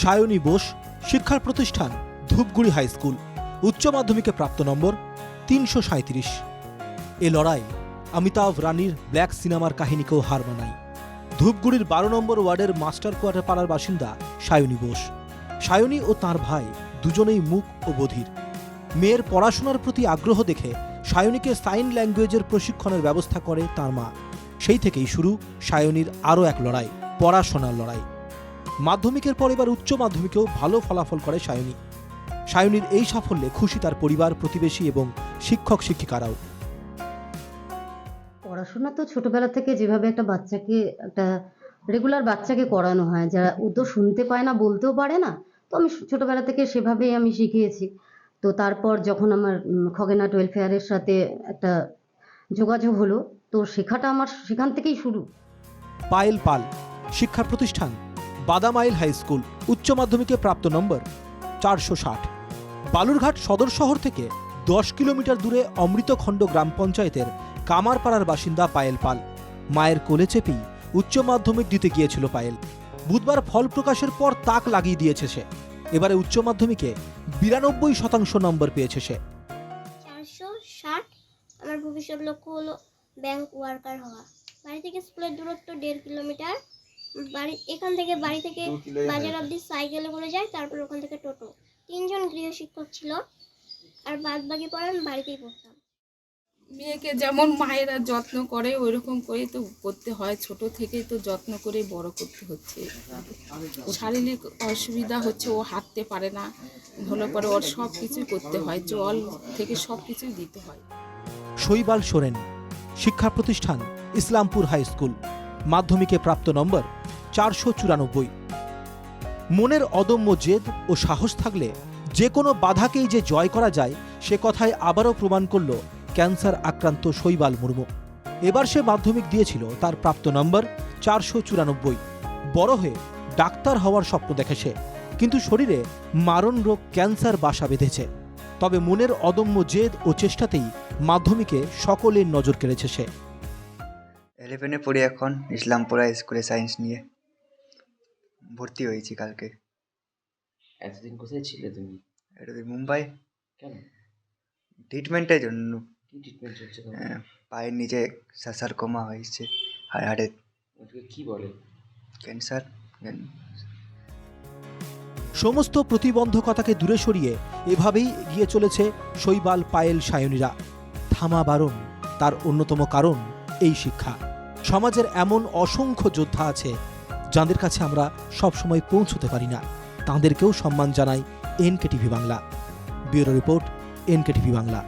সায়নী বোস শিক্ষার প্রতিষ্ঠান Dhupguri high school, উচ্চ মাধ্যমিকে প্রাপ্ত নম্বর তিনশো সাঁত্রিশ এ লড়াই অমিতাভ রানীর ব্ল্যাক সিনেমার কাহিনীকেও হার মানায়। ধূপগুড়ির বারো নম্বর ওয়ার্ডের মাস্টার কোয়ার্টার পাড়ার বাসিন্দা সায়নী বোস। সায়নী ও তার ভাই দুজনেই মুখ ও বধির। মেয়ের পড়াশোনার প্রতি আগ্রহ দেখে সায়নীকে সাইন ল্যাঙ্গুয়েজের প্রশিক্ষণের ব্যবস্থা করে তার মা। সেই থেকেই শুরু সায়নীর আরও এক লড়াই, পড়াশোনার লড়াই। মাধ্যমিকের পর এবার উচ্চ মাধ্যমিকেও ভালো ফলাফল করে সায়নী। সায়নীর এই সাফল্যে খুশি তার পরিবার প্রতিবেশী এবং শিক্ষক শিক্ষিকারাও। পড়াশোনা তো ছোটবেলা থেকে যেভাবে একটা বাচ্চাকে একটা রেগুলার বাচ্চাকে করানো হয় যারা ও তো শুনতে পায় না বলতেও পারে না তো আমি ছোটবেলা থেকে সেভাবেই আমি শিখিয়েছি। তো তারপর যখন আমার উম, খগেনাট ওয়েলফেয়ারের সাথে একটা যোগাযোগ হলো তো শেখাটা আমার সেখান থেকেই শুরু। পায়েল পাল শিক্ষা প্রতিষ্ঠান। বাদামাইল হাই স্কুল, উচ্চ মাধ্যমিকে প্রাপ্ত নম্বর চারশো ষাট। বালুরঘাট সদর শহর থেকে দশ কিলোমিটার দূরে অমৃতখণ্ড গ্রাম পঞ্চায়েতের কামারপাড়ার বাসিন্দা পায়েল পাল। মায়ের কোলে চেপেই উচ্চ মাধ্যমিক দিতে গিয়েছিল পায়েল। বুধবার ফল প্রকাশের পর তাক লাগিয়ে দিয়েছে সে। এবারে উচ্চ মাধ্যমিকে বিরানব্বই শতাংশ নম্বর পেয়েছে সে। চারশো ষাট, আমার ভবিষ্যৎ লক্ষ্য হলো ব্যাংক ওয়ার্কার হওয়া। বাড়ি থেকে স্কুলের দূরত্ব দেড় কিলোমিটার। বাড়ি এখান থেকে বাড়ি থেকে বাজার অবধি সাইকেলে করে যায় তারপর ওখান থেকে টোটো। তিনজন গৃহ শিক্ষক ছিল আর বাদ বাকি পড়া আমি বাড়িতেই পড়তাম। মেয়েকে যেমন মায়েরা যত্ন করে ওই রকম করে তো করতে হয়। ছোট থেকেই তো যত্ন করে বড় করতে হচ্ছে। শারীরিক অসুবিধা হচ্ছে ও হাঁটতে পারে না। হলে পরে ওর সব কিছুই করতে হয় জল থেকে সব কিছুই দিতে হয়। শৈবাল সোরেন শিক্ষা প্রতিষ্ঠান ইসলামপুর হাই স্কুল। মাধ্যমিকে প্রাপ্ত নম্বর চারশো চুরানব্বই। মনের অদম্য জেদ ও সাহস থাকলে যে কোনো বাধাকেই যে জয় করা যায়, সে কথায় আবারও প্রমাণ করল ক্যান্সার আক্রান্ত শৈবাল মুর্মু। এবার সে মাধ্যমিক দিয়েছিল, তার প্রাপ্ত নম্বর চারশো চুরানব্বই। বড় হয়ে ডাক্তার হওয়ার স্বপ্ন দেখে সে, কিন্তু শরীরে মারণ রোগ ক্যান্সার বাসা বেঁধেছে। তবে মনের অদম্য জেদ ও চেষ্টাতেই মাধ্যমিকে সকলের নজর কেড়েছে সে। ইলেভেনে পড়ি এখন, ইসলামপুরা স্কুলে সায়েন্স নিয়ে। ভর্তি হয়েছি কালকে। এতদিন কোথায় ছিলে তুমি? এটা ওই মুম্বাই। কেন? ট্রিটমেন্টের জন্য। কি ট্রিটমেন্ট চলছে তোমার? আহ, পায়ের নিচে সাসার কমা হয়েছে হাড়ে ওটাকে কি বলে? ক্যান্সার সমস্ত প্রতিবন্ধকতাকে দূরে সরিয়ে এভাবেই এগিয়ে চলেছে শৈবাল পায়েল সায়নীরা। থামা বারণ তার অন্যতম কারণ এই শিক্ষা। সমাজের এমন অসংখ্য যোদ্ধা আছে যাদের কাছে আমরা সবসময় পৌঁছতে পারি না, তাঁদেরকেও সম্মান জানাই NK TV Bangla. Bureau report NK TV Bangla.